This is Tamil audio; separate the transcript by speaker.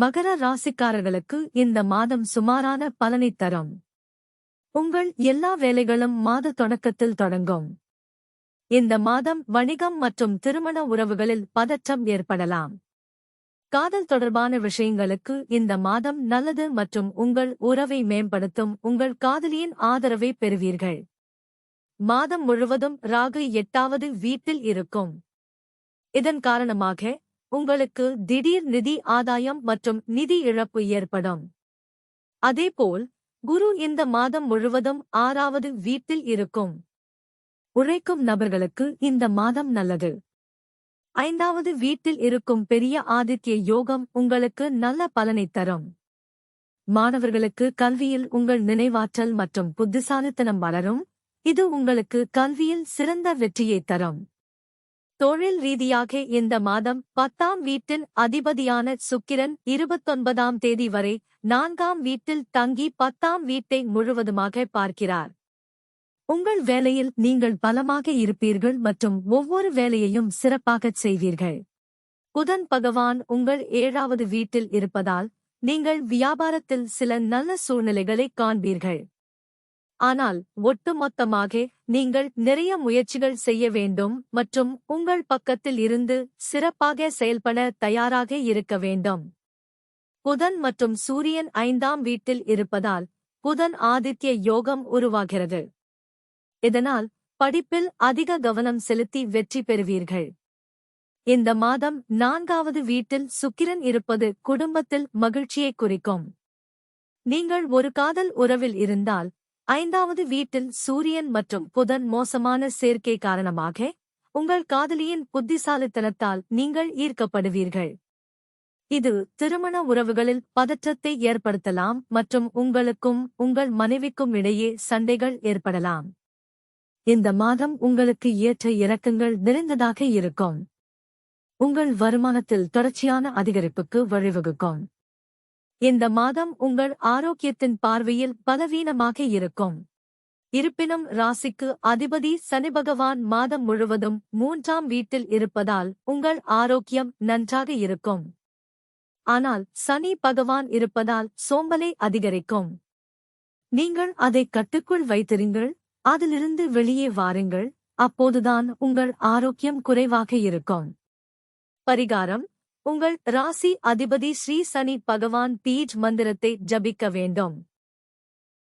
Speaker 1: மகர ராசிக்காரர்களுக்கு இந்த மாதம் சுமாரான பலனை தரும். உங்கள் எல்லா வேலைகளும் மாத தொடக்கத்தில் தொடங்கும். இந்த மாதம் வணிகம் மற்றும் திருமண உறவுகளில் பதற்றம் ஏற்படலாம். காதல் தொடர்பான விஷயங்களுக்கு இந்த மாதம் நல்லது மற்றும் உங்கள் உறவை மேம்படுத்தும் உங்கள் காதலியின் ஆதரவை பெறுவீர்கள். மாதம் முழுவதும் ராகு எட்டாவது வீட்டில் இருக்கும். இதன் காரணமாக உங்களுக்கு திடீர் நிதி ஆதாயம் மற்றும் நிதி இழப்பு ஏற்படும். அதேபோல் குரு இந்த மாதம் முழுவதும் ஆறாவது வீட்டில் இருக்கும். உழைக்கும் நபர்களுக்கு இந்த மாதம் நல்லது. ஐந்தாவது வீட்டில் இருக்கும் பெரிய ஆதித்ய யோகம் உங்களுக்கு நல்ல பலனைத் தரும். மாணவர்களுக்கு கல்வியில் உங்கள் நினைவாற்றல் மற்றும் புத்திசாலித்தனம் வளரும். இது உங்களுக்கு கல்வியில் சிறந்த வெற்றியைத் தரும். தொழில் ரீதியாக இந்த மாதம் பத்தாம் வீட்டின் அதிபதியான சுக்கிரன் இருபத்தொன்பதாம் தேதி வரை நான்காம் வீட்டில் தங்கி பத்தாம் வீட்டை முழுவதுமாக பார்க்கிறார். உங்கள் வேலையில் நீங்கள் பலமாக இருப்பீர்கள் மற்றும் ஒவ்வொரு வேலையையும் சிறப்பாகச் செய்வீர்கள். புதன் பகவான் உங்கள் ஏழாவது வீட்டில் இருப்பதால் நீங்கள் வியாபாரத்தில் சில நல்ல சூழ்நிலைகளை காண்பீர்கள். ஆனால் ஒட்டுமொத்தமாக நீங்கள் நிறைய முயற்சிகள் செய்ய வேண்டும் மற்றும் உங்கள் பக்கத்தில் இருந்து சிறப்பாக செயல்பட தயாராக இருக்க வேண்டும். புதன் மற்றும் சூரியன் ஐந்தாம் வீட்டில் இருப்பதால் புதன் ஆதித்ய யோகம் உருவாகிறது. இதனால் படிப்பில் அதிக கவனம் செலுத்தி வெற்றி பெறுவீர்கள். இந்த மாதம் நான்காவது வீட்டில் சுக்கிரன் இருப்பது குடும்பத்தில் மகிழ்ச்சியை குறிக்கும். நீங்கள் ஒரு காதல் உறவில் இருந்தால் ஐந்தாவது வீட்டில் சூரியன் மற்றும் புதன் மோசமான சேர்க்கை காரணமாக உங்கள் காதலியின் புத்திசாலித்தனத்தால் நீங்கள் ஈர்க்கப்படுவீர்கள். இது திருமண உறவுகளில் பதற்றத்தை ஏற்படுத்தலாம் மற்றும் உங்களுக்கும் உங்கள் மனைவிக்கும் இடையே சண்டைகள் ஏற்படலாம். இந்த மாதம் உங்களுக்கு ஏற்ற இறக்கங்கள் நிறைந்ததாக இருக்கும். உங்கள் வருமானத்தில் தொடர்ச்சியான அதிகரிப்புக்கு வழிவகுக்கும். இந்த மாதம் உங்கள் ஆரோக்கியத்தின் பார்வையில் பலவீனமாக இருக்கும். இருப்பினும் ராசிக்கு அதிபதி சனி பகவான் மாதம் முழுவதும் மூன்றாம் வீட்டில் இருப்பதால் உங்கள் ஆரோக்கியம் நன்றாக இருக்கும். ஆனால் சனி பகவான் இருப்பதால் சோம்பலை அதிகரிக்கும். நீங்கள் அதை கட்டுக்குள் வைத்திருங்கள் அதிலிருந்து வெளியே வாருங்கள் அப்போதுதான் உங்கள் ஆரோக்கியம் குறைவாக இருக்கும். பரிகாரம் உங்கள் ராசி அதிபதி ஸ்ரீ சனி பகவான் தீஜ் மந்திரத்தை ஜபிக்க வேண்டும்.